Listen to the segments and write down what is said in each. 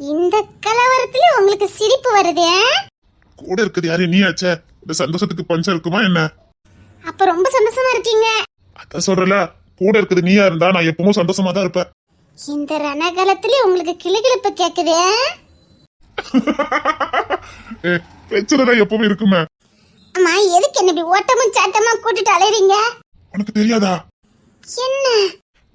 இந்த கலவரத்துல உங்களுக்கு சிரிப்பு வருது? கூட இருக்குது யாரு? நீ ஆச்சே. இந்த சந்தோஷத்துக்கு பஞ்சம் இருக்குமா என்ன? அப்ப ரொம்ப சந்தோஷமா இருக்கீங்க. அதான் சொல்றல கூட இருக்குது நீயா இருந்தா நான் எப்பவும் சந்தோஷமா தான் இருப்பேன். இந்த ரணகலத்துல உங்களுக்கு கிளுகிளுப்பு கேக்குது ஆ? ஏ, பிரச்சனை தான் எப்பவும் இருக்குமே. அம்மா எதுக்கு என்ன இப்படி ஓட்டமும் சாட்டமா கூட்டிட்டு அலையறீங்க? உனக்கு தெரியாதா? என்ன?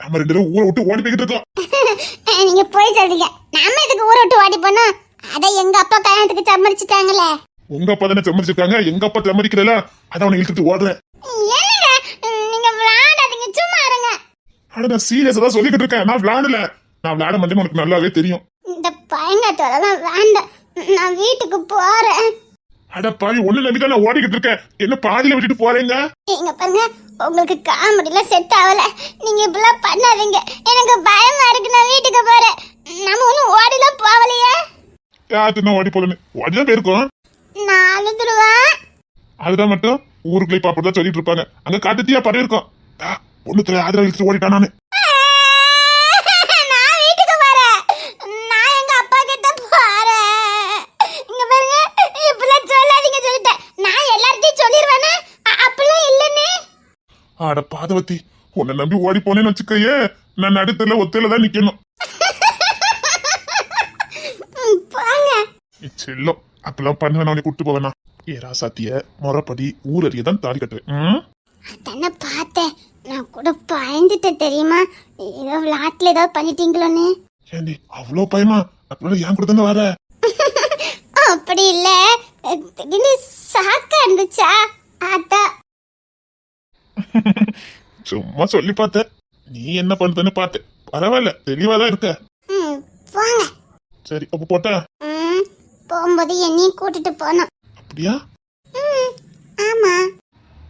நம்ம ரெண்டு பேரும் ஊரை விட்டு ஓடி போய்கிட்டு இருக்கோம். நீங்க போய் சொல்றீங்க. நாம இதுக்கு ஊரை விட்டு ஓடி போனோம்? அத எங்க அப்பா கல்யாணத்துக்கு சம்மதிச்சுட்டாங்களே. உங்க அப்பா தானே சம்மதிச்சிருக்காங்க? எங்க அப்பா சம்மதிக்கல அதான் அவனை இழுத்துட்டு ஓடுறேன். என்னங்க? நீங்க விளையாடாதீங்க சும்மா இருங்க. ஆனா நான் சீரியஸா தான் சொல்லிக்கிட்டு இருக்கேன். நான் விளையாடல. நான் விளையாட மாட்டேன்னு உனக்கு நல்லாவே தெரியும். இந்த பயங்காட்டோலாம் வேண்டாம் நான் வீட்டுக்கு போறேன். அட பாவி ஒண்ணு நம்பி தான் நான் ஓடிக்கிட்டு இருக்கேன் என்ன பாதியில விட்டுட்டு போறேங்க? இங்க பாருங்க உங்களுக்கு காமெடியில செட் ஆகல. நீங்க இப்படிலாம் பண்ணாதீங்க. எனக்கு பயமா இருக்கு நான் வீட்டுக்கு போறேன். நம்ம ஒண்ணும் ஓடிலாம் போகலையே. யாருக்கு நான் ஓடி போலன்னு. ஓடிதான் போயிருக்கோம். நான் அழுதுருவேன் அதுதான் மட்டும். ஊருக்குள்ள இப்ப அப்படிதான் சொல்லிட்டு இருப்பாங்க. அங்க காட்டுத்தியா படம் இருக்கும் ஒண்ணுத்துல ஆதரவு இழுத்துட்டு ஓடிட்டான் நான் வீட்டுக்கு போறேன் நான் எங்க அப்பா கிட்ட போறேன் இங்க பாருங்க இப்படிலாம் சொல்லாதீங்க சொல்லிட்டேன் நான் எல்லார்ட்டையும் சொல்லிடுவேனே அ- அப்படிலாம் இல்லைன்னு ஆட பாதவத்தி உன்னை நம்பி ஓடி போனேன்னு வச்சுக்கயே நான் நடுத்தல ஒத்தையில தான் நிக்கணும். செல்லம் அப்பெல்லாம் பண்ணுவேன் அவனை கூட்டு போவேனா ஏ ராசாத்திய முறைப்படி ஊரறிய தான் தாலி கட்டுவேன். ம்? அதானே பார்த்தேன். நான் கூட பயந்துட்டேன் தெரியுமா? ஏதோ விளாட்ல ஏதாவது பண்ணிட்டீங்களோன்னு. ஏண்டி அவ்வளோ பயமா? அப்படின்னா என் கூட தானே வர? அப்படி இல்ல. திடீர்னு சாக்கா இருந்துச்சா? அதான். சும்மா சொல்லி பார்த்தேன் நீ என்ன பண்றதுன்னு பார்த்தேன் பரவாயில்ல தெளிவா தான் இருக்க. ம் சரி அப்ப போட்டா? ம் போகும்போது என்னையும் கூட்டிட்டு போனோம் அப்படியா? ம் ஆமா.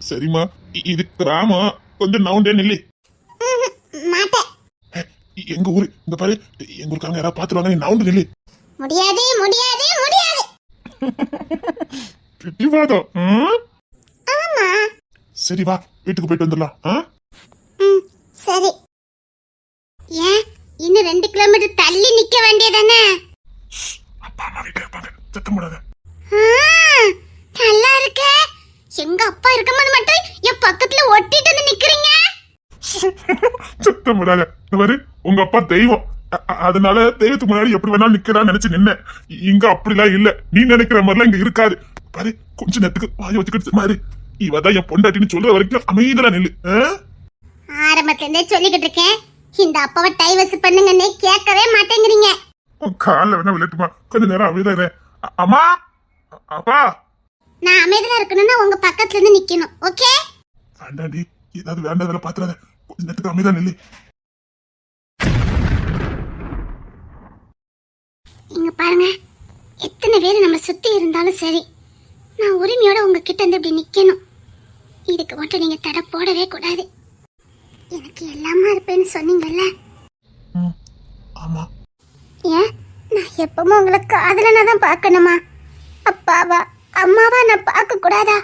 சரிம்மா இ- இது கிராமம். கொஞ்சம் நவுண்டே நில்லி. ம், மாட்டேன் இ- எங்க ஊரு? இந்த பாரு. எங்க ஊருக்காரங்க யாராவது பாத்துருவாங்க நீ நவுண்டு நில்லு. முடியாது முடியாது முடியாது. பிடிவாதம் ம்? சரி வா வீட்டுக்கு போயிட்டு வந்துடலாம். ஆ? ம் சரி. ஏன்? இன்னும் ரெண்டு கிலோமீட்டர் தள்ளி நிக்க வேண்டியதானே? அப்பா அம்மா வீட்டுல இருப்பாங்க. சத்தம் போடாத. நல்லா இருக்கே. எங்க அப்பா இருக்கும்போது மட்டும் என் பக்கத்துல ஒட்டிட்டு வந்து நிக்கிறீங்க? சத்தம் போடாத. பாரு உங்க அப்பா தெய்வம். அதனால தெய்வத்துக்கு முன்னாடி எப்படி வேணாலும் நிக்கிறான்னு நினைச்சு நின்ன. இங்க அப்படிலாம் இல்ல. நீ நினைக்கிற மாதிரிலாம் இங்க இருக்காது. பாரு கொஞ்ச நேரத்துக்கு வாய வச்சுக்கிட்டு மாதிரி இவதான் என் பொண்டாட்டின்னு சொல்ற வரைக்கும் அமைதியா நில்லு? ஆரம்பத்துல இருந்தே சொல்லிக்கிட்டு இருக்கேன். இந்த அப்பாவை டைவர்ஸ் பண்ணுங்கன்னே கேட்கவே மாட்டேங்கிறீங்க. கால்ல வேணா விழட்டுமா கொஞ்ச நேரம் அமைதியா அம்மா? அப்பா? நான் அமைதியா இருக்கணும்னா உங்க பக்கத்துல இருந்து நிக்கணும். ஓகே? வேண்டாண்டி ஏதாவது வேண்டாம் பாத்துறாத. கொஞ்ச நேரத்துக்கு அமைதியா நில்லு. இங்க பாருங்க. எத்தனை பேர் நம்ம சுத்தி இருந்தாலும் சரி நான் உரிமையோட உங்ககிட்ட இருந்து இப்படி நிக்கணும். இதுக்கு மட்டும் நீங்க தடை போடவே கூடாது. எனக்கு எல்லாமா இருப்பேன்னு சொன்னீங்கல்ல? ஆமா. ஏன்? நான் எப்பவும் உங்களை காதலனா தான் பார்க்கணுமா? அப்பாவா அம்மாவா நான் பார்க்க கூடாதா?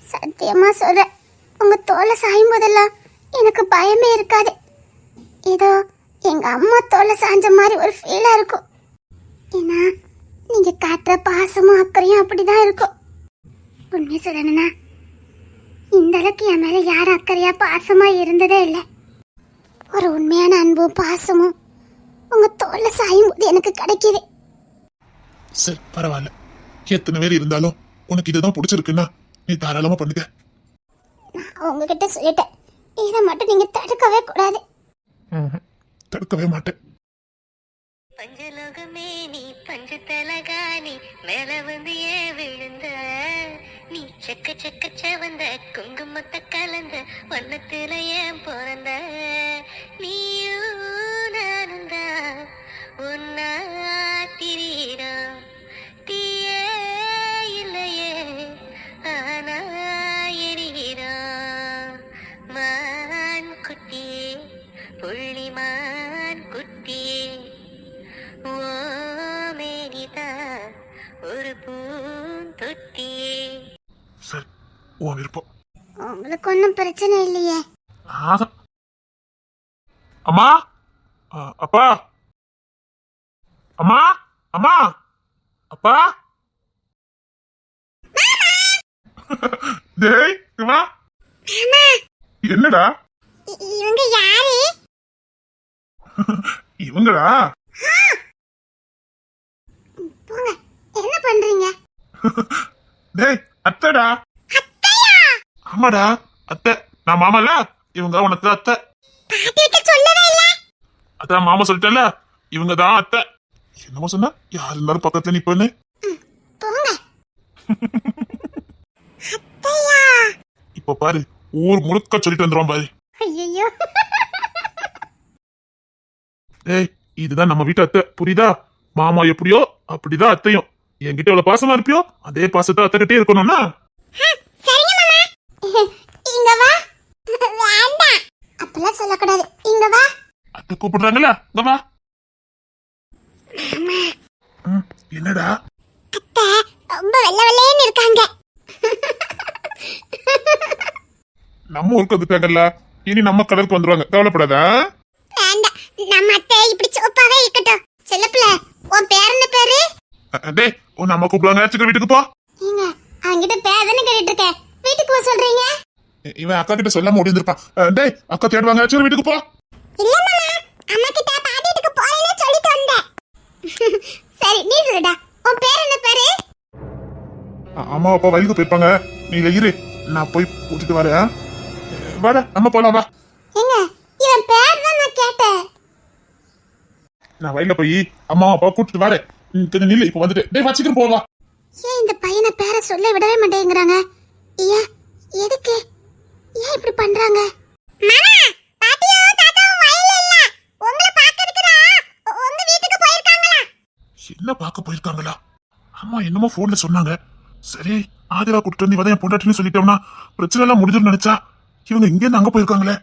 சத்தியமா சொல்றேன் உங்க தோலை சாயும் போதெல்லாம் எனக்கு பயமே இருக்காது. ஏதோ எங்க அம்மா தோலை சாஞ்ச மாதிரி ஒரு ஃபீலா இருக்கும். ஏன்னா நீங்க காட்டுற பாசமும் அக்கறையும் அப்படிதான் இருக்கும். உண்மை சொல்லணும்னா இந்த அளவுக்கு என் மேல யாரும் அக்கறையா பாசமா இருந்ததே இல்லை. ஒரு உண்மையான அன்பும் பாசமும் உங்க தோல்ல சாயும் போது எனக்கு கிடைக்குது. சரி பரவாயில்ல. எத்தனை பேர் இருந்தாலும் உனக்கு இதுதான் பிடிச்சிருக்குன்னா நீ தாராளமா பண்ணுங்க நான் உங்ககிட்ட சொல்லிட்டேன். இதை மட்டும் நீங்க தடுக்கவே கூடாது. தடுக்கவே மாட்டேன். பஞ்சலோகமே நீ பஞ்ச தலகாணி மேல வந்து ஏன் விழுந்த? நீ செக்க செக்க செவந்த குங்குமத்த கலந்த வண்ணத்துல ஏன் பிறந்த? நீயும் நானும் தான் உன்னா திரீரா உன் விருப்பம். உங்களுக்கு ஒன்றும் பிரச்சனை இல்லையே. ஆக அம்மா! ஆ, அப்பா! அம்மா! அம்மா! அப்பா! டேய் இங்க வா. என்னடா? இ- இவங்க யாரு? இவங்களா? போங்க என்ன பண்றீங்க? டேய் அத்தைடா. ஆமாடா அத்தை. நான் மாமால? இவங்க உனக்கு அத்தை. அதான் மாமா சொல்லிட்டல இவங்க தான் அத்தை. என்னமோ சொன்னா? யார் இருந்தாலும் பக்கத்துல நிப்பன்னு. போங்க. அத்தையா? இப்ப பாரு ஊர் முழுக்க சொல்லிட்டு வந்துருவான் பாரு. ஏய் இதுதான் நம்ம வீட்டு அத்தை. புரியுதா? மாமா எப்படியோ அப்படிதான் அத்தையும். என்கிட்ட எவ்வளவு பாசமா இருப்பியோ அதே பாசத்தை அத்தை கிட்டே இருக்கணும்னா இங்க வா. வேண்டாம். அப்பெல்லாம் சொல்லக்கூடாது. இங்க வா. அத்தை கூப்பிடுறாங்களா? இங்க வா. ம், என்னடா? அத்தை ரொம்ப வெள்ளை வெள்ளையன்னு இருக்காங்க. நம்ம ஊருக்கு வந்துட்டாங்கல்ல. இனி நம்ம கடலுக்கு வந்துருவாங்க. கவலைப்படாத வேண்டாம். நம்ம அத்தை இப்படி சோப்பாவே இருக்கட்டும். செல்லப்புல உன் பேர் என்ன பேரு? அஹ், டேய் உன் நம்ம கூப்பிடுவாங்க. சிக்கன் வீட்டுக்கு போ. ஏங்க அவங்கிட்ட பேர் தானே கேட்டுட்டு இருக்கேன் போக சொல்றீங்க? இவன் அக்கா கிட்ட சொல்லாம முடிந்திருப்பான் அஹ், டேய் அக்கா தேடுவாங்க. சிக்கன் வீட்டுக்கு போ. இல்ல மாமா அம்மா கிட்ட பாட்டி வீட்டுக்கு போறேன்னு சொல்லிட்டு வந்தேன். சரி நீ சொல்லுடா. உன் பேர் என்ன பேரு? அம்மா அப்பா வயலுக்கு போயிருப்பாங்க. நீ இரு. நான் போய் கூட்டிட்டு வரேன். வாடா நம்ம போலாம் வா. ஏங்க இவன் பேர் தான் நான் கேட்டேன். நான் வயல்ல போய் அம்மா அப்பா கூட்டிட்டு வரேன். கொஞ்சம் நில்லு இப்ப வந்துட்டு. டேய் வா சீக்கிரம் போ வா. ஏன் இந்த பையனை பேரை சொல்ல விடவே மாட்டேங்கிறாங்க? ஏன்? எதுக்கு? ஏன் இப்படி பண்றாங்க? என்ன பார்க்க போயிருக்காங்களா? அம்மா என்னமோ போன்ல சொன்னாங்க. சரி ஆதிரா கூட்டிட்டு வந்து இவதான் என் பொண்டாட்டின்னு சொல்லிட்டோம்னா பிரச்சனை எல்லாம் முடிஞ்சிடும் நினைச்சா இவங்க இங்க இருந்து அங்க போயிருக்காங்களே?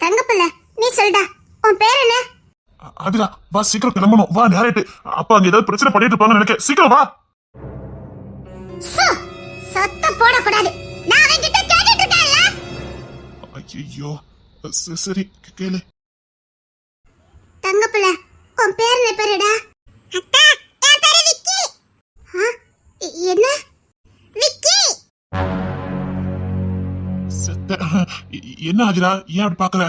தங்கப்பிள்ள நீ சொல்டா. உன் பேர் என்ன? ஆதிரா வா சீக்கிரம் கிளம்பணும். வா நேரிட்டு அப்பா அங்க ஏதாவது பிரச்சனை பண்ணிட்டு இருப்பாங்கன்னு நினைக்க. சீக்கிரம் வா. சு, சத்தம் போடக்கூடாது. நான் அவன் கிட்ட கேட்டுட்டு இருக்கேன்ல. ஐயோ சரி கேளு. தங்கப்பிள்ள உன் பேர் என்ன பேருடா அத்தா என் பேரு விக்கி. என்ன? விக்கி. செத்த என்ன ஆதிரா ஏன் அப்படி பாக்குற?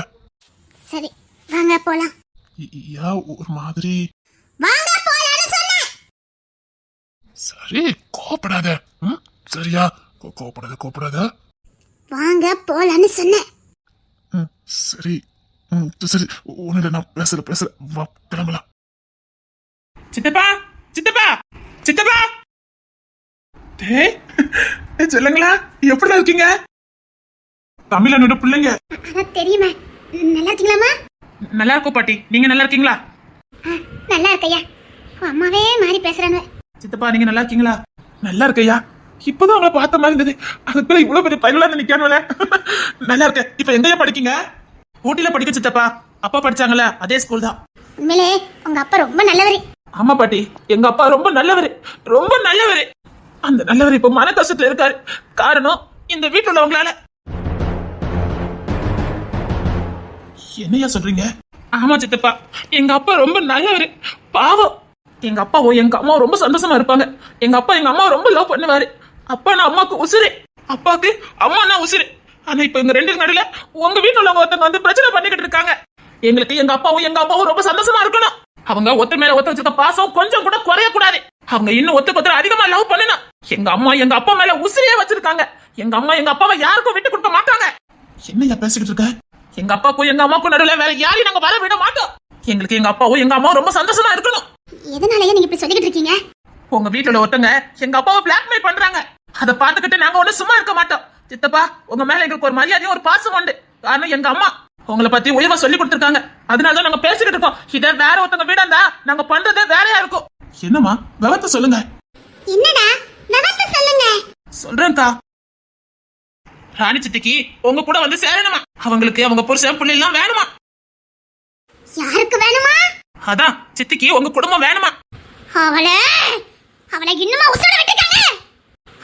சரி வாங்க போலாம். ஏன் ஒரு மாதிரி. வாங்க போலாம்னு சொன்னேன். சரி கோபப்படாத ம்? சரியா? கோ- கோபப்படாத கோபப்படாத வாங்க போலாம்னு சொன்னேன். ம், சரி. ம், சரி. உன்னிட நான் பேசுற பேசுற வா கிளம்பலாம். சித்தப்பா சித்தப்பா சித்தப்பா. டேய் ஏய், சொல்லுங்களா எப்படி இருக்கீங்க? தமிழனோட பிள்ளைங்க. அதான் தெரியுமே. நல்லா இருக்கீங்களாமா நல்லா இருக்கும் பாட்டி. நீங்க நல்லா இருக்கீங்களா? ஆ, நல்லா இருக்கையா அம்மாவே மாறி பேசுறாங்க சித்தப்பா நீங்க நல்லா இருக்கீங்களா? நல்லா இருக்கையா இப்பதான் அவங்கள பார்த்த மாதிரி இருந்தது. அதுக்குள்ள இவ்வளவு பெரிய பயில நிக்கணும்ல நல்லா இருக்க. இப்ப எங்கயா படிக்கீங்க? ஊட்டில படிக்க சித்தப்பா. அப்பா படிச்சாங்கல்ல அதே ஸ்கூல் தான். உண்மையிலே உங்க அப்பா ரொம்ப நல்லவர். ஆமா பாட்டி. எங்க அப்பா ரொம்ப நல்லவர். ரொம்ப நல்லவர். அந்த நல்லவர் இப்ப மன கஷ்டத்துல இருக்காரு. காரணம் இந்த வீட்டுல உள்ளவங்களால. என்னையா சொல்றீங்க? ஆமா சித்தப்பா. எங்க அப்பா ரொம்ப நல்லவர். பாவம். எங்க அப்பாவும் எங்க அம்மாவும் ரொம்ப சந்தோஷமா இருப்பாங்க. எங்க அப்பா எங்க அம்மா ரொம்ப லவ் பண்ணுவாரு. அப்பா நான் அம்மாவுக்கு உசுரு அப்பாவுக்கு அம்மா நான் உசுரு ஆனா இப்ப எங்க ரெண்டு நடுல உங்க வீட்டுல உள்ளவங்க ஒருத்தவங்க வந்து பிரச்சனை பண்ணிக்கிட்டு இருக்காங்க. எங்களுக்கு எங்க அப்பாவும் எங்க அம்மாவும் ரொம்ப சந்தோஷமா இருக்கணும். அவங்க ஒத்த மேல ஒத்த வச்சிருக்க பாசம் கொஞ்சம் கூட குறைய கூடாது அவங்க இன்னும் ஒத்துக்கு ஒருத்தர் அதிகமா லவ் பண்ணணும். எங்க அம்மா எங்க அப்பா மேல உசிரியே வச்சிருக்காங்க. எங்க அம்மா எங்க அப்பாவை யாருக்கும் விட்டு கொடுக்க மாட்டாங்க. என்னையா பேசிக்கிட்டு இருக்க? எங்க அப்பாக்கும் எங்க அம்மாக்கும் நடுவுல வேற யாரையும் நாங்க வர விட மாட்டோம். எங்களுக்கு எங்க அப்பாவும் எங்க அம்மாவும் ரொம்ப சந்தோஷமா இருக்கணும். எதனாலயே நீங்க இப்படி சொல்லிக்கிட்டு இருக்கீங்க? உங்க வீட்டுல உள்ள ஒருத்தங்க எங்க அப்பாவை பிளாக்மெயில் பண்றாங்க. அதை பார்த்துக்கிட்டு நாங்க ஒண்ணு சும்மா இருக்க மாட்டோம். சித்தப்பா உங்க மேல எங்களுக்கு ஒரு மரியாதையும் ஒரு பாசம் உண்டு. காரணம் எங்க அம்மா. உங்களை பத்தி உயர்வா சொல்லி கொடுத்திருக்காங்க. அதனாலதான் நாங்க பேசிக்கிட்டு இருக்கோம். இதை வேற ஒருத்தங்க வீடா இருந்தா நாங்க பண்றதே வேறையா இருக்கும். என்னம்மா? விவரத்தை சொல்லுங்க. என்னடா? நகர்த்த சொல்லுங்க. சொல்றேன்க்கா. ராணி சித்திக்கு உங்க கூட வந்து சேரணுமா? அவங்களுக்கு அவங்க புருஷன் பிள்ளை எல்லாம் வேணுமா? யாருக்கு வேணுமா? அதான் சித்திக்கு உங்க குடும்பம் வேணுமா? அவளை அவளை இன்னுமா உசுர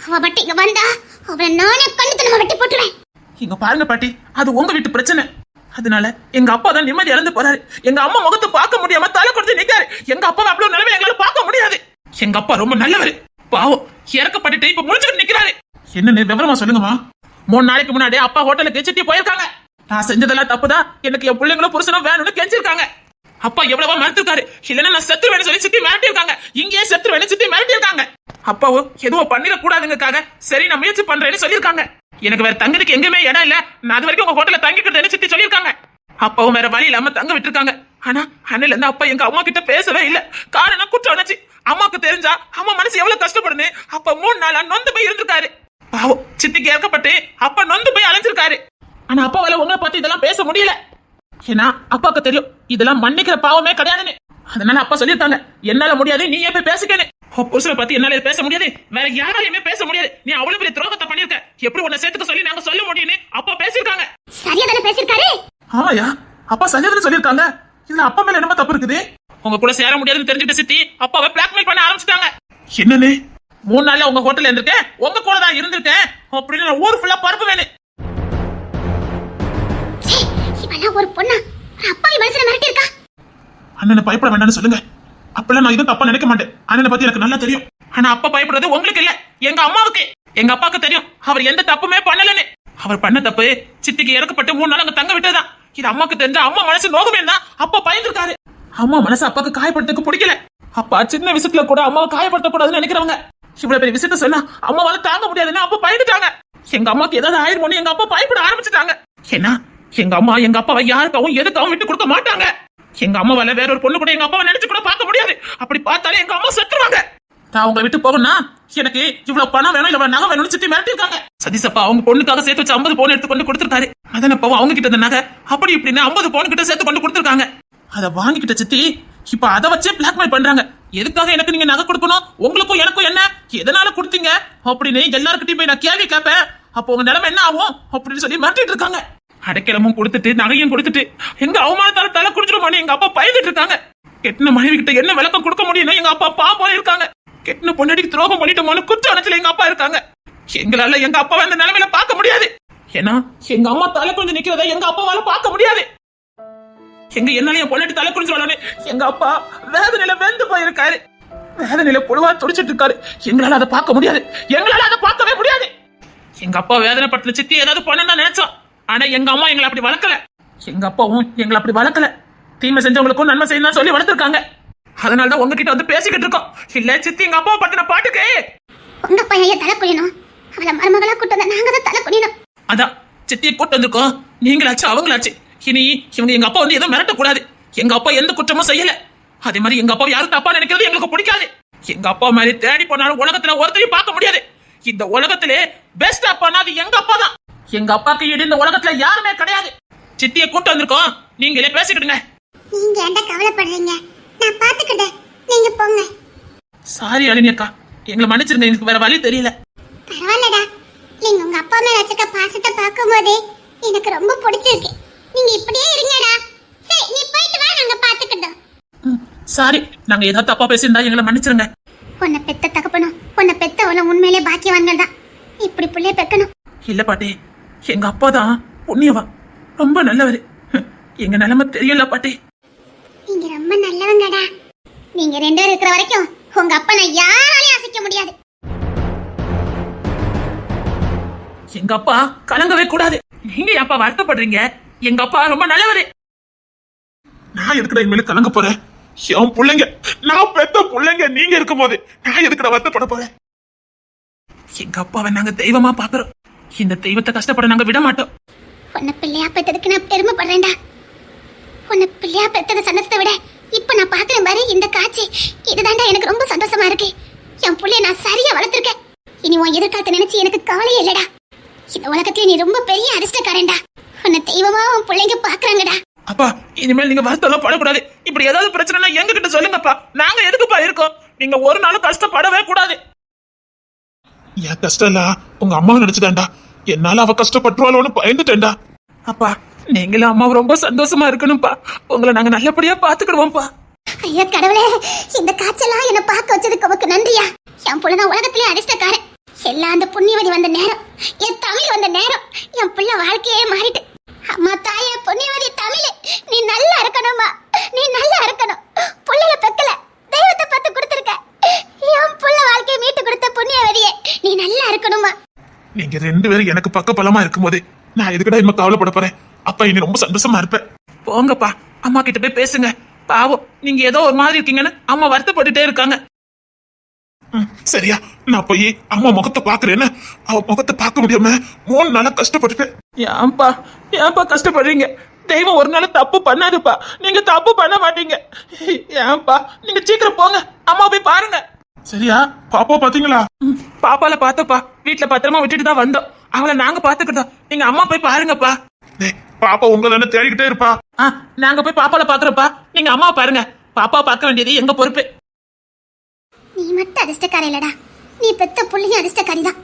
அவ பட்டி இங்க வந்தா அவளை நானே கண்ணு தனமா வெட்டி போட்டுருவேன். இங்க பாருங்க பாட்டி அது உங்க வீட்டு பிரச்சனை. அதனால எங்க அப்பா தான் நிம்மதி இழந்து போறாரு. எங்க அம்மா முகத்தை பார்க்க முடியாம தலை கொடுத்து நிக்காரு. எங்க அப்பா அவ்வளவு நிலைமை எங்களால பார்க்க முடியாது. எங்க அப்பா ரொம்ப நல்லவர். பாவம் இறக்கப்பட்டுட்டு இப்ப முடிச்சுட்டு நிக்கிறாரு. என்னன்னு விவரமா சொல்லுங்கம்மா. மூணு நாளைக்கு முன்னாடி அப்பா ஹோட்டலுக்கு சிட்டி போயிருக்காங்க. நான் செஞ்சதெல்லாம் தப்புதான் எனக்கு என் பிள்ளைங்களும் புருஷனும் வேணும்னு கெஞ்சிருக்காங்க. அப்பா எவ்வளவோ மறுத்திருக்காரு. இல்லைன்னா நான் செத்து வேணும் சொல்லி சித்தி மிரட்டி இருக்காங்க இங்கேயே செத்து வேணும் சித்தி மிரட்டி இருக்காங்க அப்பாவோ எதுவும் பண்ணிட கூடாதுங்கக்காக சரி நான் முயற்சி பண்றேன்னு சொல்லியிருக்காங்க. எனக்கு வேற தங்குறதுக்கு எங்கேயுமே இடம் இல்ல. நான் அது வரைக்கும் உங்க ஹோட்டல்ல தங்கிக்கிறதுன்னு சித்தி சொல்லியிருக்காங்க. அப்பாவும் வேற வழி இல்லாம தங்க விட்டுருக்காங்க. ஆனா அண்ணில இருந்து அப்பா எங்க அம்மா கிட்ட பேசவே இல்ல. காரணம் குற்றம் உணர்ச்சி அம்மாக்கு தெரிஞ்சா அம்மா மனசு எவ்வளவு கஷ்டப்படுன்னு அப்பா மூணு நாளா நொந்து போய் இருந்திருக்காரு. பாவம் சித்திக்கு ஏற்கப்பட்டு அப்பா நொந்து போய் அலைஞ்சிருக்காரு. ஆனா அப்பாவால உங்களை பத்தி இதெல்லாம் பேச முடியல. ஏன்னா அப்பாவுக்கு தெரியும் இதெல்லாம் மன்னிக்கிற பாவமே கிடையாதுன்னு. அதனால அப்பா சொல்லியிருக்காங்க என்னால முடியாது நீ போய் பேசிக்கன்னு. உன் புருஷனை பத்தி என்னால பேச முடியாது வேற யாராலையுமே பேச முடியாது. நீ அவ்வளவு பெரிய துரோகத்தை பண்ணிருக்க எப்படி உன்னை சேர்த்துக்க சொல்லி நாங்க சொல்ல முடியும்னு அப்பா பேசியிருக்காங்க. சரியா தானே பேசியிருக்காரு? ஆமாயா அப்பா சரியாதான் சொல்லியிருக்காங்க. இதுல அப்பா மேல என்னமா தப்பு இருக்குது? உங்க கூட சேர முடியாதுன்னு தெரிஞ்சுட்டு சித்தி அப்பாவை பிளாக்மெயில் பண்ண ஆரம்பிச்சிட்டாங்க. என்னன்னு? மூணு நாள்ல உங்க ஹோட்டல்ல இருந்திருக்கேன் உங்க கூட தான் இருந்திருக்கேன் அப்படின்னு ஊர் ஃபுல்லா பரப்பு வேணும் இவெல்லாம் ஒரு பொண்ணா? ஒரு அப்பாவி மனுஷனை மிரட்டி இருக்கா அண்ணனை பயப்பட வேண்டாம்னு சொல்லுங்க. அப்பெல்லாம் நான் எதுவும் தப்பா நினைக்க மாட்டேன். அண்ணனை பத்தி எனக்கு நல்லா தெரியும். ஆனா அப்பா பயப்படுறது உங்களுக்கு இல்ல. எங்க அம்மாவுக்கு. எங்க அப்பாவுக்கு தெரியும். அவர் எந்த தப்புமே பண்ணலன்னு. அவர் பண்ண தப்பு சித்திக்கு இறக்கப்பட்டு மூணு நாள் அங்க தங்க விட்டதுதான். இது அம்மாக்கு தெரிஞ்ச அம்மா மனசு நோகமே தான் அப்பா பயந்துருக்காரு. அம்மா மனசு அப்பாவுக்கு காயப்படுறதுக்கு பிடிக்கல. அப்பா சின்ன விஷயத்துல கூட அம்மாவை காயப்படுத்த கூடாதுன்னு நினைக்கிறவங்க. இவ்வளவு பெரிய விஷயத்த சொன்னா அம்மாவால தாங்க முடியாதுன்னு அப்பா பயந்துட்டாங்க. எங்க அம்மாக்கு ஏதாவது ஆயிருமோன்னு எங்க அப்பா பயப்பட ஆரம்பிச்சுட்டாங்க. ஏன்னா எங்க அம்மா எங்க அப்பாவை யாருக்காவும் எதுக்காவும் விட்டு கொடுக்க மாட்டாங்க. எங்க அம்மாவால வேற ஒரு பொண்ணு கூட எங்க அப்பாவை நினைச்சு கூட பார்க்க முடியாது. அப்படி பார்த்தாலே எங்க அம்மா செத்துருவாங்க. நான் உங்களை விட்டு போகணும்னா எனக்கு இவ்வளவு பணம் வேணும் இவ்வளவு நகை வேணும்னு சுத்தி மிரட்டிருக்காங்க சதீஷப்பா அவங்க பொண்ணுக்காக சேர்த்து வச்சு ஐம்பது பவுன் எடுத்து கொண்டு கொடுத்துருக்காரு. மதனப்பாவும் அவங்க கிட்ட இருந்த நகை அப்படி இப்படின்னு ஐம்பது பவுன் கிட்ட சேர்த்து கொண்டு கொடுத்துருக்காங்க. அதை வாங்கிக்கிட்ட சித்தி இப்ப அதை வச்சே பிளாக்மெயில் பண்றாங்க. எதுக்காக எனக்கு நீங்க நகை கொடுக்கணும்? உங்களுக்கும் எனக்கும் என்ன? எதனால கொடுத்தீங்க? அப்படின்னு எல்லாருக்கிட்டையும் போய் நான் கேள்வி கேட்பேன். அப்போ உங்க நிலைமை என்ன ஆகும்? அப்படின்னு சொல்லி மிரட்டிட்டு இருக்காங்க. அடைக்கலமும் கொடுத்துட்டு நகையும் கொடுத்துட்டு எங்க அவமானத்தால தலை குடிச்சிருமான்னு எங்க அப்பா பயந்துட்டு இருக்காங்க. கெட்டின மனைவி கிட்ட என்ன விளக்கம் கொடுக்க முடியும்னு எங்க அப்பா பாப்போம் இருக்காங்க. கெட்டின பொண்டாட்டிக்கு துரோகம் பண்ணிட்டோமோன்னு குற்ற அணைச்சல எங்க அப்பா இருக்காங்க. எங்களால எங்க அப்பாவை அந்த நிலைமையில பார்க்க முடியாது. ஏன்னா எங்க அம்மா தலை குனிஞ்சு நிக்கிறத எங்க அப்பாவால பார்க்க முடியாது. எங்க என்னால என் பொண்டாட்டி தலை குனிஞ்சு வரலான்னு எங்க அப்பா வேதனையில வெந்து போயிருக்காரு. வேதனையில பொழுவா துடிச்சிட்டு இருக்காரு. எங்களால அதை பார்க்க முடியாது. எங்களால அதை பார்க்கவே முடியாது. எங்க அப்பா வேதனை வேதனைப்பட்ட சித்தி ஏதாவது பண்ணணும் நினைச்சோம். ஆனா எங்க அம்மா எங்களை அப்படி வளர்க்கல. எங்க அப்பாவும் எங்களை அப்படி வளர்க்கல. தீமை செஞ்சவங்களுக்கும் நன்மை செய்யணும் சொல்லி வளர்த்துருக்காங்க. அதனால தான் உங்ககிட்ட வந்து பேசிக்கிட்டு இருக்கோம். இல்ல சித்தி எங்க அப்பா பத்தின பாட்டுக்கு. உங்க பையன் தலை குனியணும். அவளை மருமகளா கூட்டு வந்த நாங்க தான் தலை அதான் சித்தியை கூட்டு வந்திருக்கோம். நீங்களாச்சு அவங்களாச்சு. இனி இவங்க எங்க அப்பா வந்து எதுவும் மிரட்டக்கூடாது. எங்க அப்பா எந்த குற்றமும் செய்யல. அதே மாதிரி எங்க அப்பா யாரும் தப்பா நினைக்கிறது எங்களுக்கு பிடிக்காது. எங்க அப்பா மாதிரி தேடி போனாலும் உலகத்துல ஒருத்தரையும் பார்க்க முடியாது. இந்த உலகத்திலே பெஸ்ட் அப்பானா அது எங்க அப்பா தான். எங்க அப்பாக்கு ஈடு இந்த உலகத்துல யாருமே கிடையாது. சித்தியை கூட்டு வந்திருக்கோம். நீங்களே பேசிக்கிடுங்க. நீங்க ஏன்டா கவலைப்படுறீங்க? நான் பாத்துக்கிட்டேன் நீங்க போங்க. சாரி அலினி அக்கா. எங்களை மன்னிச்சிருங்க. எனக்கு வேற வழி தெரியல. பரவாயில்லடா. நீங்க உங்க அப்பா மேல வச்சிருக்க பாசத்தை பார்க்கும்போது எனக்கு ரொம்ப பிடிச்சிருக்கு. நீங்க இப்படியே இருங்கடா. சரி நீ போயிட்டு வா. நாங்க பாத்துக்கிட்டோம் சாரி நாங்க ஏதாவது தப்பா பேசியிருந்தா எங்களை மன்னிச்சிருங்க. உன்னை பெத்த தகப்பனும் உன்னை பெத்தவள உண்மையிலே பாக்கியவான்கள் தான். இப்படி புள்ளைய பெக்கணும். இல்ல பாட்டி. எங்க அப்பா தான் புண்ணியவா ரொம்ப நல்லவர். எங்க நிலைமை தெரியல பாட்டி. நீங்க ரொம்ப நல்லவங்கடா. நீங்க ரெண்டு பேரும் இருக்கிற வரைக்கும் உங்க அப்பா நான் யாராலையும் அசைக்க முடியாது. எங்க அப்பா கலங்கவே கூடாது. நீங்க அப்பா வருத்தப்படுறீங்க? எங்க அப்பா ரொம்ப நல்லவரு. நான் எதுக்குடா இனிமேல் கலங்க போறேன் என் பிள்ளைங்க நான் பெத்த பிள்ளைங்க நீங்க இருக்கும்போது நான் எதுக்குடா வருத்தப்பட போறேன் எங்க அப்பாவை நாங்க தெய்வமா பாக்குறோம். இந்த தெய்வத்தை கஷ்டப்பட நாங்க விட மாட்டோம். உன்னை பிள்ளையா பெத்ததுக்கு நான் பெருமைப்படுறேன்டா. உன்னை பிள்ளையா பெத்தத சந்தோஷத்தை விட இப்ப நான் பாக்குறேன் பாரு இந்த காட்சி இதுதான்டா எனக்கு ரொம்ப சந்தோஷமா இருக்கு. என் புள்ளைய நான் சரியா வளர்த்திருக்கேன். இனி உன் எதிர்காலத்தை நினைச்சு எனக்கு கவலையே இல்லடா. இந்த உலகத்துல நீ ரொம்ப பெரிய அதிர்ஷ்டக்காரன்டா. உன்னை தெய்வமா உன் பிள்ளைங்க பாக்குறாங்கடா அப்பா இனிமேல் நீங்க வருத்தம் படக்கூடாது. இப்படி ஏதாவது பிரச்சனைனா எங்க கிட்ட சொல்லுங்கப்பா. நாங்க எதுக்குப்பா இருக்கோம்? நீங்க ஒரு நாளும் கஷ்டப்படவே கூடாது. என் கஷ்டம் இல்ல உங்க அம்மாவை நினைச்சுதான்டா. என்னால அவ கஷ்டப்பட்டுருவாளோன்னு பயந்துட்டேன்டா. அப்பா நீங்களும் அம்மாவும் ரொம்ப சந்தோஷமா இருக்கணும்ப்பா உங்களை நாங்க நல்லபடியா பாத்துக்கிடுவோம்ப்பா ஐயா கடவுளே இந்த காய்ச்சலா என்ன பார்க்க வச்சதுக்கு உனக்கு நன்றியா? என் புள்ளதான் உலகத்திலே அதிர்ஷ்டக்காரன். எல்லாம் அந்த புண்ணியவதி வந்த நேரம். என் தமிழ் வந்த நேரம். என் புள்ள வாழ்க்கையே மாறிட்டு. அம்மா தாயே பொன்னியவதி தமிழ். நீ நல்லா இருக்கணும்மா நீ நல்லா இருக்கணும் புள்ளைய பெக்கல தெய்வத்தை பார்த்து கொடுத்துருக்க என் புள்ள வாழ்க்கையை மீட்டு கொடுத்த புண்ணியவதியே நீ நல்லா இருக்கணும்மா நீங்க ரெண்டு பேரும் எனக்கு பக்க பலமா இருக்கும்போது நான் எதுக்கடா இனிமே கவலைப்பட போறேன்? அப்ப இனி ரொம்ப சந்தோஷமா இருப்பேன் போங்கப்பா அம்மா கிட்ட போய் பேசுங்க. பாவம் நீங்க ஏதோ ஒரு மாதிரி இருக்கீங்கன்னு அம்மா வருத்தப்பட்டுட்டே இருக்காங்க. ம், சரியா நான் போய் அம்மா முகத்தை பாக்குறேன்னு அவ முகத்தை பார்க்க முடியாம மூணு நாளா கஷ்டப்பட்டுட்டேன். ஏன்பா ஏன்பா கஷ்டப்படுறீங்க? தெய்வம் ஒரு நாள் தப்பு பண்ணாதுப்பா. நீங்க தப்பு பண்ண மாட்டீங்க. ஏன்பா நீங்க சீக்கிரம் போங்க. அம்மா போய் பாருங்க. சரியா பாப்பா பாத்தீங்களா பாப்பால பார்த்தப்பா. வீட்டுல பத்திரமா விட்டுட்டு தான் வந்தோம். அவளை நாங்க பாத்துக்கிட்டோம் நீங்க அம்மா போய் பாருங்கப்பா. பாப்பா உங்களை தானே தேடிக்கிட்டே இருப்பா? ஆ நாங்க போய் பாப்பால பாக்குறோப்பா நீங்க அம்மா பாருங்க. பாப்பா பார்க்க வேண்டியது எங்க பொறுப்பு? நீ மட்டும் அதிர்ஷ்டக்காரி இல்லடா. நீ பெத்த புள்ளையும் அதிர்ஷ்டக்காரி தான்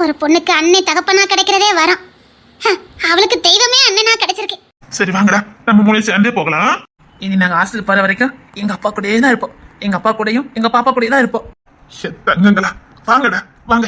ஒரு பொண்ணுக்கு அன்னை தகப்பனா கிடைக்கிறதே வரம். ஹ, அவளுக்கு தெய்வமே அண்ணனா கிடைச்சிருக்கு. சரி வாங்கடா. நம்ம மூணு சேர்ந்தே போகலாம். இனி நாங்க ஹாஸ்டல் போற வரைக்கும் எங்க அப்பா கூடயே தான் இருப்போம். எங்க அப்பா கூடயும் எங்க பாப்பா கூடயே தான் இருப்போம். தங்கங்களா. வாங்கடா வாங்க.